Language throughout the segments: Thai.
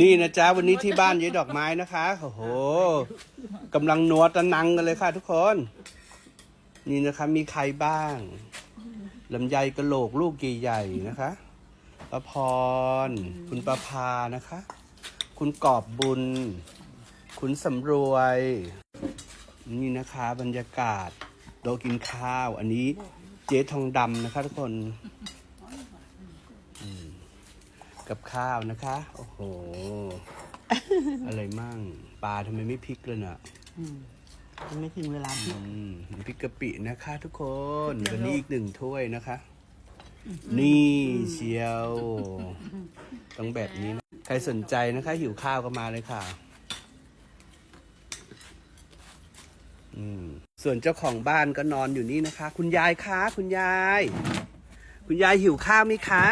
นี่นะจ๊ะวันนี้ที่บ้านยายดอกไม้นะคะ โอ้โหกำลังนัวตะนังกันเลยค่ะทุกคน นี่นะคะ มีใครบ้างลำไยกระโหลกลูกใหญ่ๆนะคะประพร คุณประภานะคะ คุณกอบบุญ คุณสำรวย นี่นะคะบรรยากาศโต๊ะกินข้าว อันนี้เจ๊ทองดำนะคะทุกคน กับข้าวนะคะ โอ้โห อะไรมั่ง ปลาทำไมไม่พริกเลยน่ะยังไม่ถึงเวลาที่อืมพริกกะปินะคะทุกคน วันนี้อีกหนึ่งถ้วยนะคะ นี่เชียว ต้องแบบนี้นะใครสนใจนะคะ หิวข้าวก็มาเลยค่ะ อืม ส่วนเจ้าของบ้านก็นอนอยู่นี่นะคะ คุณยายคะ คุณยาย คุณยายหิวข้าวไหมคะ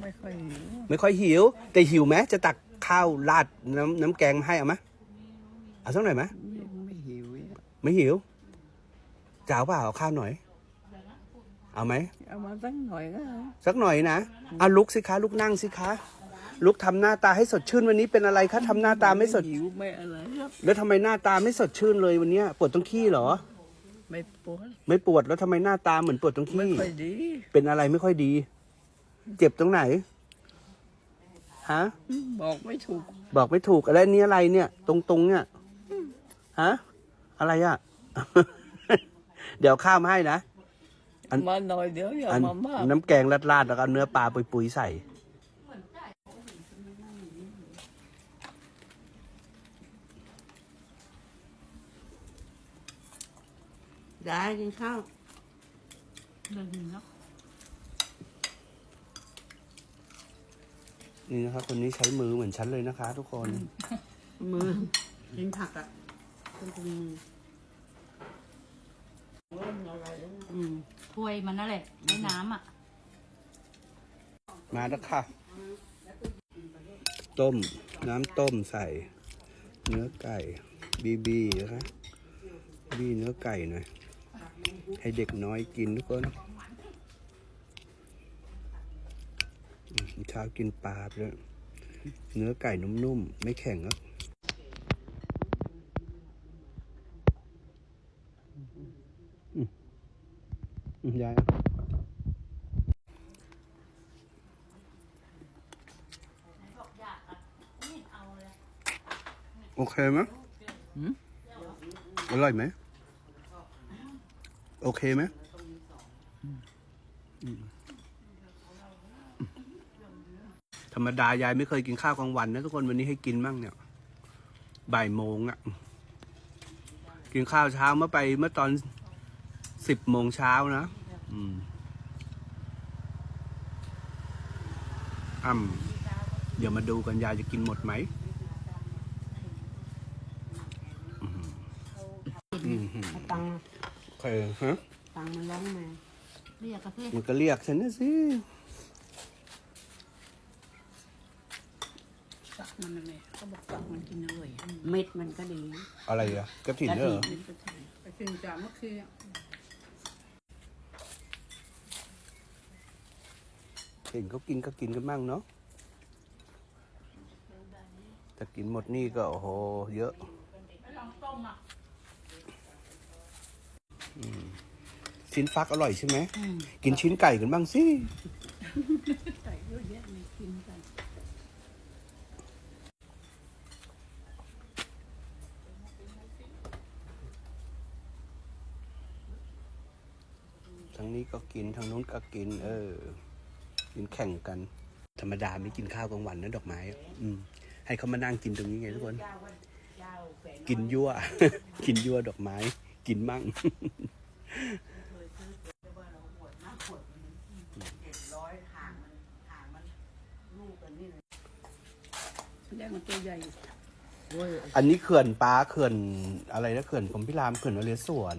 ไม่ค่อยหิวไม่ค่อยหิว แต่หิวไหมจะตักข้าวราดน้ำน้ำแกงมาให้เอาไหมเอาสักหน่อยไหมไม่หิวอะไม่หิวจะเอาเปล่าเอาข้าวหน่อย เอาไหม เอามาสักหน่อยก็เอาสักหน่อยนะเอาลุกสิคะลุกนั่งสิคะ ลุกทำหน้าตาให้สดชื่นวันนี้เป็นอะไรคะทำหน้าตาไม่สด หิวไม่อะไรครับแล้วทำไมหน้าตาไม่สดชื่นเลยวันเนี้ยปวดตรงขี้เหรอ ไม่ปวดไม่ปวดแล้วทำไมหน้าตาเหมือนปวดตรงไม่ขี้ ค่อยดีเป็นอะไรไม่ค่อยดี เจ็บตรงไหน ฮะ บอกไม่ถูก บอกไม่ถูกอะไรนี่อะไรเนี่ย ตรงตรงๆเนี่ย ฮะ อะไรอะ เดี๋ยวข้าวมาให้นะ อันมาหน่อยเดี๋ยวอย่าอันมามากน้ำแกงราดๆแล้วก็เอาเนื้อปลาปุยๆใส่ได้กินข้าวนี่ นะครับคนนี้ใช้มือเหมือนฉันเลยนะคะ ทุกคนมือกินผักอะต้องเป็นมืออืมถ้วยมันนั่นแหละในน้ำอะ มาแล้วค่ะ ต้ม น้ำต้มใส่ เนื้อไก่บีบีนะคะบีเนื้อไก่หน่อยให้เด็กน้อยกินทุกคนอืม เช้ากินปลาไปแล้วเนื้อไก่นุ่มๆ ไม่แข็งครับอืมอืมยายโอเคไหมอร่อยไหม โอเคไหมอืม ธรรมดายายไม่เคยกินข้าวกลางวันนะทุกคนวันนี้ให้กินมั่งเนี่ยบ่ายโมงอะ่ะ กินข้าวเช้าเมื่อไปเมื่อตอนสิบโมงเช้านะอืมอ่ำเดี๋ยวมาดูกันยายจะกินหมดไหมอืมเอาตังค์โอเคฮะ ตังค์มันร้องมาเรียกกาแฟ มันก็เรียกฉันนะสิ ตัก มันอะไรเขาบอกตักมันกินอร่อยเม็ดมันก็ดีอะไรอะกระถิ่นเนอไปกินจานเมื่อคืนเห็นเขากินก็กินกันมั่งเนาะแต่กินหมดนี่ก็โอ้โหเยอะอืมชิ้นฟักอร่อยใช่ไหม กินชิ้นไก่กันบ้างสิ ใส่เยอะแยะไม่กินกัน ทางนี้ก็กิน ทางนู้นก็กิน เออ กินแข่งกัน ธรรมดาไม่กินข้าวกลางวันนะดอกไม้อะอืม ให้เขามานั่งกินตรงนี้ไงทุกคน กินยั่ว กินยั่วดอกไม้ กินมั่งแรกมันตัวใหญ่โอ้ยอันนี้เขื่อนปลาเขื่อนอะไรนะเขื่อนผมพิรามเขื่อนนเรศวร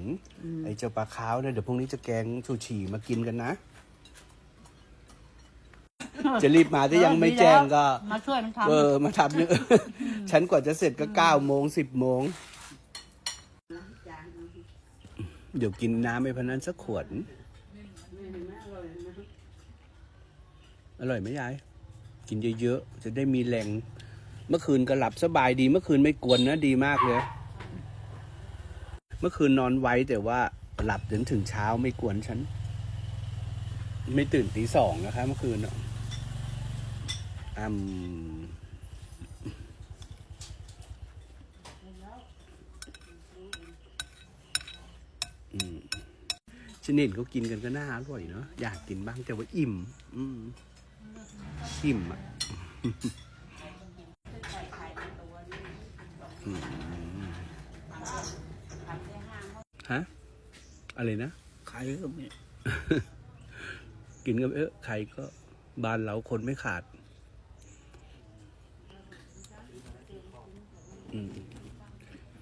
ไอเจ้าปลาขาวเนี่ยเดี๋ยวพรุ่งนี้จะแกงชูชีมากินกันนะ จะรีบมาถ้ายังไม่แจ้งก็ มาช่วยมันทเออมาทำเนี่ยฉันกว่าจะเสร็จก็เก้าโมงสิบโมง เดี๋ยวกินน้ำไปพนันสักขวด อร่อยไหมยาย กินเยอะๆ จะได้มีแรง เมื่อคืนก็หลับสบายดี เมื่อคืนไม่กวนนะดีมากเลย เมื่อคืนนอนไว้แต่ว่าหลับจนถึงเช้าไม่กวนฉัน ไม่ตื่นตีสองนะคะ เมื่อคืนอะอืมอืมชนิดเขากินกันก็น่าอร่อยเนาะอยากกินบ้างแต่ว่าอิ่ม อืมอิ่มอะ อืม ฮะ อะไรนะใครก็ไม่กินก็เออใครก็บ้านเราคนไม่ขาด อืม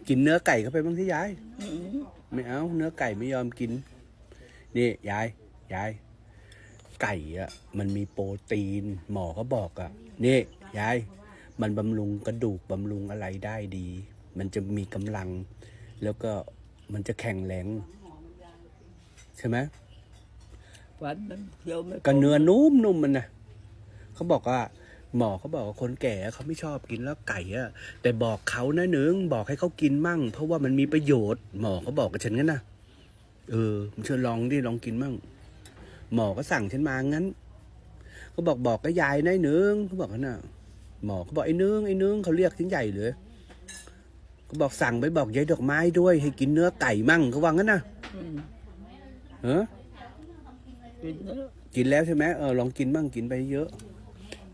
กินเนื้อไก่เข้าไปบ้างที่ยายอืมไม่เอา เนื้อไก่ไม่ยอมกิน นี่ยาย ยาย ไก่อะมันมีโปรตีน หมอก็บอกอะนี่ยาย มันบำรุงกระดูกบำรุงอะไรได้ดี มันจะมีกำลัง แล้วก็มันจะแข็งแรงใช่ไหมฟันมันเคี้ยวไม่ก็เนื้อนุ่มนุ่มมันนะเขาบอกว่า หมอเขาบอกว่าคนแก่เขาไม่ชอบกินแล้วไก่อะแต่บอกเขานะหนึ่งบอกให้เขากินมั่ง เพราะว่ามันมีประโยชน์ หมอเขาบอกกับฉันงั้นนะเออมึงเชิญลองดิลองกินมั่ง หมอก็สั่งฉันมางั้นเขาบอกบอกกับยายนะไอ้หนึ่งเขาบอกกันน่ะ หมอเขาบอกไอ้หนึ่งไอ้หนึ่งเขาเรียกฉันใหญ่เลยเขาบอกสั่งไปบอกยายดอกไม้ด้วย ให้กินเนื้อไก่มั่งเขาว่างั้นนะอืมเออกินแล้วกินแล้วใช่ไหมเออลองกินบ้างกินไปเยอะ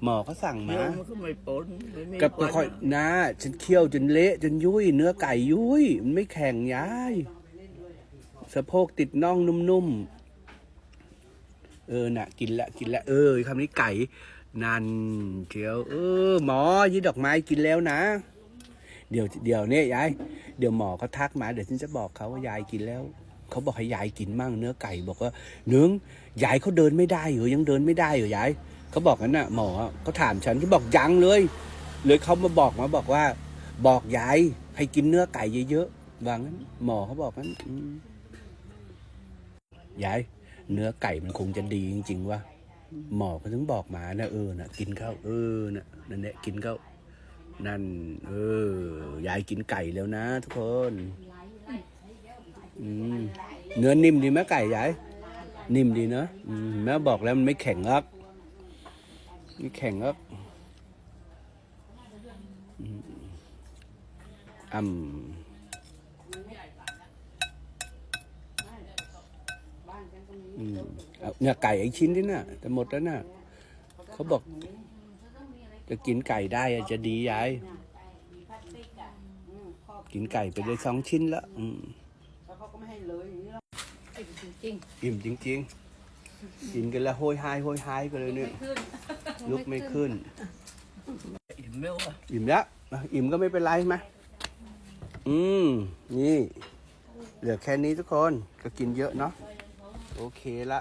หมอเขาสั่งเคี้มายวมันก็ไม่ปนไม่มีก็ฟันค่อยๆนะฉันเคี่ยวจนเละจนยุ่ยเนื้อไก่ยุ่ยมันไม่แข็งยายสะโพกติดน่องนุ่มๆเออน่ะ กินละกินละเออคำนี้ไก่ นันเชียวเออหมอยี่ดอกไม้กินแล้วนะ เดี๋ยวเดี๋ยวเนี่ยยายเดี๋ยวหมอเขาทักมาเดี๋ยวฉันจะบอกเขาว่ายายกินแล้วเขาบอกให้ยายกินมั่งเนื้อไก่บอกว่าเนื้อยายเขาเดินไม่ได้เหรอยังเดินไม่ได้เหรอยายเขาบอกงั้นน่ะหมอเขาถามฉันเขาบอกยังเลยเลยเขามาบอกมาบอกว่า บอกยายให้กินเนื้อไก่เยอะๆว่างั้น หมอเขาบอกงั้นยายเนื้อไก่มันคงจะดีจริงๆว่า หมอก็ถึงบอกหมานะเออนะกินข้าวเออนะนั่นแหละกินข้าวนั่น เออยายกินไก่แล้วนะ ทุกคนเนื้อนิ่มดีไหมไก่ยายนิ่มดีเนอะแม่บอกแล้วมันไม่แข็งครับไม่แข็งครับอืมอืม เอาเนี่ยไก่ไอ้ชิ้นนี่น่ะจะหมดแล้วน่ะเขาบอก จะกินไก่ได้อะจะดียายกินไก่ไปเลยสองชิ้นละอืมจริงอิ่มจริง ๆ กินกันแล้วโหยหายโหยหายกันเลยเนี่ยขึ้นลุกไม่ขึ้น อิ่มไม่ว่าอิ่มแล้วอะอิ่มก็ไม่เป็นไรมาอืม นี่ เหลือแค่นี้ทุกคนก็กินเยอะเนาะ โอเคละ